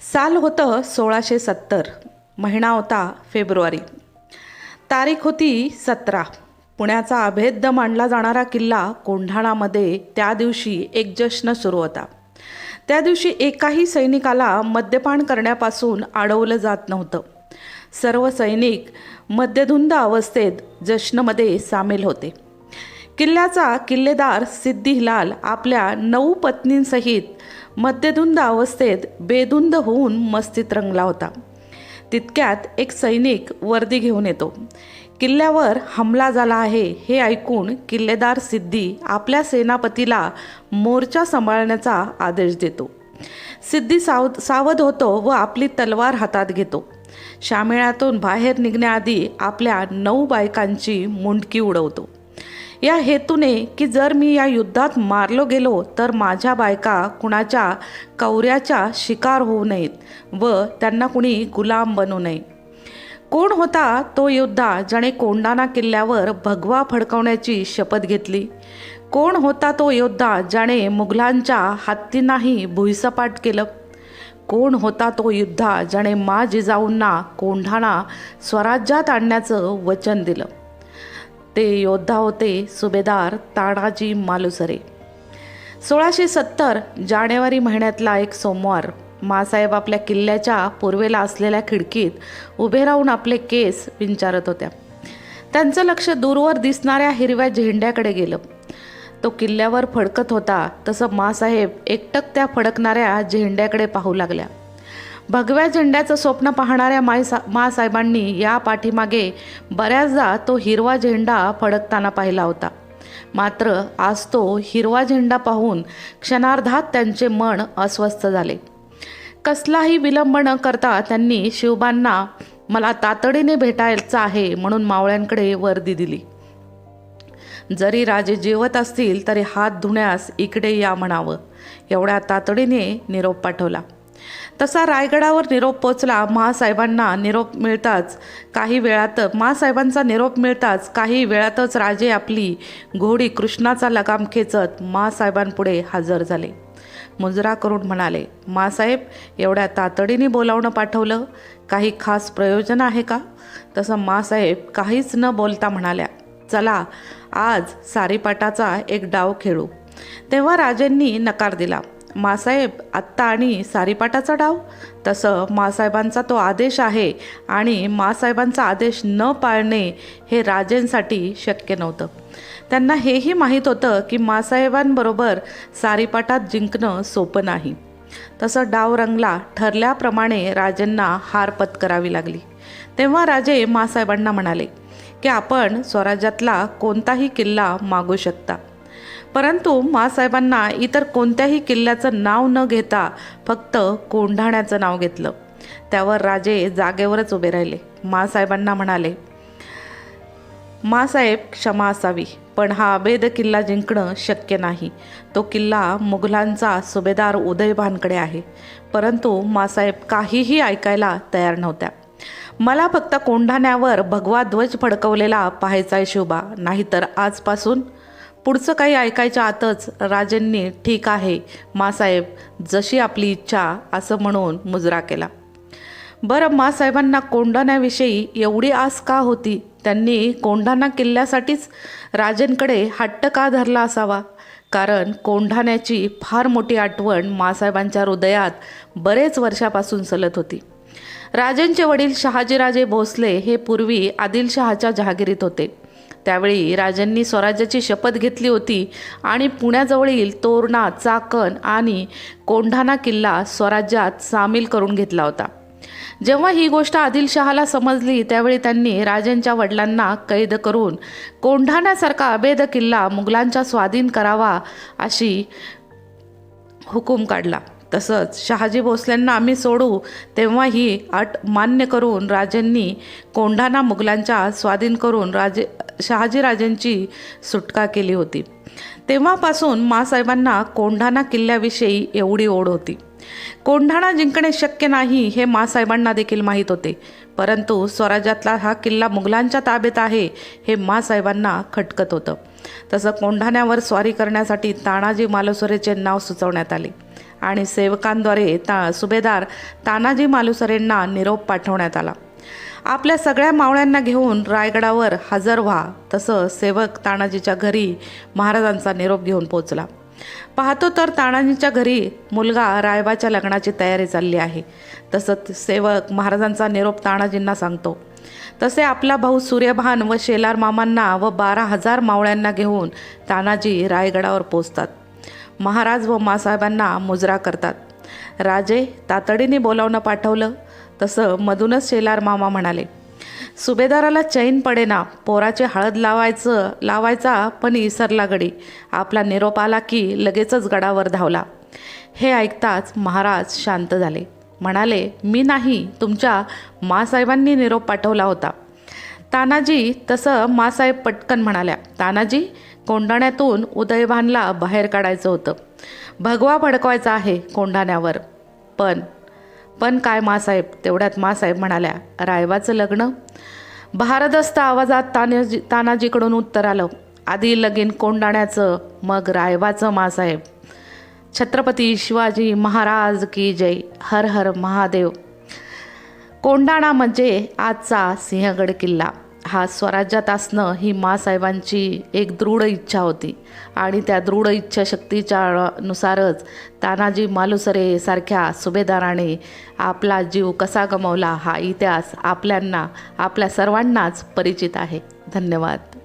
साल होतं सोळाशे सत्तर. महिना होता फेब्रुवारी. तारीख होती सतरा. पुण्याचा अभेद्य मानला जाणारा किल्ला कोंढाणामध्ये त्या दिवशी एक जश्न सुरू होता. त्या दिवशी एकाही सैनिकाला मद्यपान करण्यापासून अडवलं जात नव्हतं. सर्व सैनिक मद्यधुंद अवस्थेत जश्नमध्ये सामील होते. किल्ल्याचा किल्लेदार सिद्धिलाल आपल्या नऊ पत्नींसहित मद्यधुंद अवस्थेत बेधुंद होऊन मस्तीत रंगला होता. तितक्यात एक सैनिक वर्दी घेऊन येतो. किल्ल्यावर हमला झाला आहे हे ऐकून किल्लेदार सिद्धी आपल्या सेनापतीला मोर्चा सांभाळण्याचा आदेश देतो. सिद्धी साव सावध होतो व आपली तलवार हातात घेतो. शामेळातून बाहेर निघण्याआधी आपल्या नऊ बायकांची मुंडकी उडवतो. या हेतूने की जर मी या युद्धात मारलो गेलो तर माझ्या बायका कुणाच्या कौऱ्याच्या शिकार होऊ नयेत व त्यांना कुणी गुलाम बनू नये. कोण होता तो योद्धा ज्याने कोंडाणा किल्ल्यावर भगवा फडकवण्याची शपथ घेतली? कोण होता तो योद्धा ज्याने मुघलांच्या हत्तींनाही भुईसपाट केलं? कोण होता तो योद्धा ज्याने मा जिजाऊंना कोंढाणा स्वराज्यात आणण्याचं वचन दिलं? ते योद्धा होते सुभेदार तानाजी मालुसरे. सोळाशे सत्तर जानेवारी महिन्यातला एक सोमवार मासाहेब आपल्या किल्ल्याच्या पूर्वेला असलेल्या खिडकीत उभे राहून आपले केस विंचारत होत्या. त्यांचं लक्ष दूरवर दिसणाऱ्या हिरव्या झेंड्याकडे गेलं. तो किल्ल्यावर फडकत होता तसं मासाहेब एकटक त्या फडकणाऱ्या झेंड्याकडे पाहू लागल्या. भगव्या झेंड्याचं स्वप्न पाहणाऱ्या मायसा मासाहेबांनी या पाठीमागे बऱ्याचदा तो हिरवा झेंडा फडकताना पाहिला होता. मात्र आज तो हिरवा झेंडा पाहून क्षणार्धात त्यांचे मन अस्वस्थ झाले. कसलाही विलंब न करता त्यांनी शिवबांना मला तातडीने भेटायचं आहे म्हणून मावळ्यांकडे वर्दी दिली. जरी राजे जेवत असतील तरी हात धुण्यास इकडे या म्हणावं. एवढ्या तातडीने निरोप पाठवला. तसा रायगडावर निरोप पोचला महासाहेबांना निरोप मिळताच काही वेळात महासाहेबांचा निरोप मिळताच काही वेळातच राजे आपली घोडी कृष्णाचा लगाम खेचत महासाहेबांपुढे हजर झाले. मुजरा करून म्हणाले मासाहेब एवढ्या तातडीने बोलावणं पाठवलं? काही खास प्रयोजन आहे का? तसं मासाहेब काहीच न बोलता म्हणाल्या चला आज सारीपाटाचा एक डाव खेळू. तेव्हा राजेंनी नकार दिला. मासाहेब आत्ता आणि सारीपाटाचा डाव? तसं मासाहेबांचा तो आदेश आहे आणि मासाहेबांचा आदेश न पाळणे हे राजेंसाठी शक्य नव्हतं. त्यांना हेही माहीत होतं की मासाहेबांबरोबर सारीपाटात जिंकणं सोपं नाही. तसं डाव रंगला ठरल्याप्रमाणे राजेंना हार पत्करावी लागली. तेव्हा राजे मासाहेबांना म्हणाले की आपण स्वराज्यातला कोणताही किल्ला मागू शकता. परंतु मासाहेबांना इतर कोणत्याही किल्ल्याचं नाव न घेता फक्त कोंढाण्याचं नाव घेतलं. त्यावर राजे जागेवरच उभे राहिले. मासाहेबांना म्हणाले मासाहेब क्षमा असावी पण हा अभेद किल्ला जिंकणं शक्य नाही. तो किल्ला मुघलांचा सुभेदार उदयभानकडे आहे. परंतु मासाहेब काहीही ऐकायला तयार नव्हत्या. मला फक्त कोंढाण्यावर भगवा ध्वज फडकवलेला पाहायचा आहे शोभा नाहीतर आजपासून पुढचं काही ऐकायच्या आतच राजेंनी ठीक आहे मासाहेब जशी आपली इच्छा असं म्हणून मुजरा केला. बरं मासाहेबांना कोंढाण्याविषयी एवढी आस का होती? त्यांनी कोंढाणा किल्ल्यासाठीच राजेंकडे हट्ट का धरला असावा? कारण कोंढाण्याची फार मोठी आठवण मासाहेबांच्या हृदयात बरेच वर्षापासून सलत होती. राजेंचे वडील शहाजीराजे भोसले हे पूर्वी आदिलशहाच्या जहागिरीत होते. त्यावेळी राजांनी स्वराज्याची शपथ घेतली होती आणि पुण्याजवळील तोरणा चाकण आणि कोंढाणा किल्ला स्वराज्यात सामील करून घेतला होता. जेव्हा ही गोष्ट आदिलशहाला समजली त्यावेळी त्यांनी राजांच्या वडिलांना कैद करून कोंढाण्यासारखा अभेद किल्ला मुघलांच्या स्वाधीन करावा अशी हुकूम काढला. तसंच शहाजी भोसलेंना आम्ही सोडू तेव्हा ही अट मान्य करून राजांनी कोंढाणा मुघलांच्या स्वाधीन करून राजे शहाजीराजांची सुटका केली होती. तेव्हापासून मासाहेबांना कोंढाणा किल्ल्याविषयी एवढी ओढ होती. कोंढाणा जिंकणे शक्य नाही हे मासाहेबांना देखील माहीत होते परंतु स्वराज्यातला हा किल्ला मुघलांच्या ताब्यात आहे हे मासाहेबांना खटकत होतं. तसं कोंढाण्यावर स्वारी करण्यासाठी तानाजी मालुसरेचे नाव सुचवण्यात आले. आणि सेवकांद्वारे ता सुभेदार तानाजी मालुसरेंना निरोप पाठवण्यात आला. आपल्या सगळ्या मावळ्यांना घेऊन रायगडावर हजर व्हा तसं सेवक तानाजीच्या घरी महाराजांचा निरोप घेऊन पोचला पाहतो तर तानाजीच्या घरी मुलगा रायबाच्या लग्नाची तयारी चालली आहे. तसंच सेवक महाराजांचा निरोप तानाजींना सांगतो. तसे आपला भाऊ सूर्यभान व शेलार मामांना व बारा हजार मावळ्यांना घेऊन तानाजी रायगडावर पोचतात महाराज व मासाहेबांना मुजरा करतात. राजे तातडीने बोलावणं पाठवलं. तसं मधूनच शेलार मामा म्हणाले सुभेदाराला चैन पडेना पोराचे हळद लावायचं लावायचा पण इसरला गडी. आपला निरोप आला की लगेचच गडावर धावला. हे ऐकताच महाराज शांत झाले. म्हणाले मी नाही तुमच्या मासाहेबांनी निरोप पाठवला होता. तानाजी तसं मासाहेब पटकन म्हणाल्या तानाजी कोंडाण्यातून उदयभानला बाहेर काढायचं होतं. भगवा भडकवायचा आहे कोंढाण्यावर. पण पण काय मासाहेब? तेवढ्यात मासाहेब म्हणाल्या रायबाचं लग्न? भारदस्त आवाजात तानाजी तानाजीकडून उत्तर आलं आधी लगीन कोंडाण्याचं मग रायबाचं मासाहेब. छत्रपती शिवाजी महाराज की जय हर हर महादेव. कोंडाणा म्हणजे आजचा सिंहगड किल्ला. हा स्वराज्यात असणं ही मासाहेबांची एक दृढ इच्छा होती. आणि त्या दृढ इच्छाशक्तीच्या नुसारच तानाजी मालुसरे सारख्या सुभेदाराने आपला जीव कसा गमावला हा इतिहास आपल्यांना आपल्या सर्वांनाच परिचित आहे. धन्यवाद.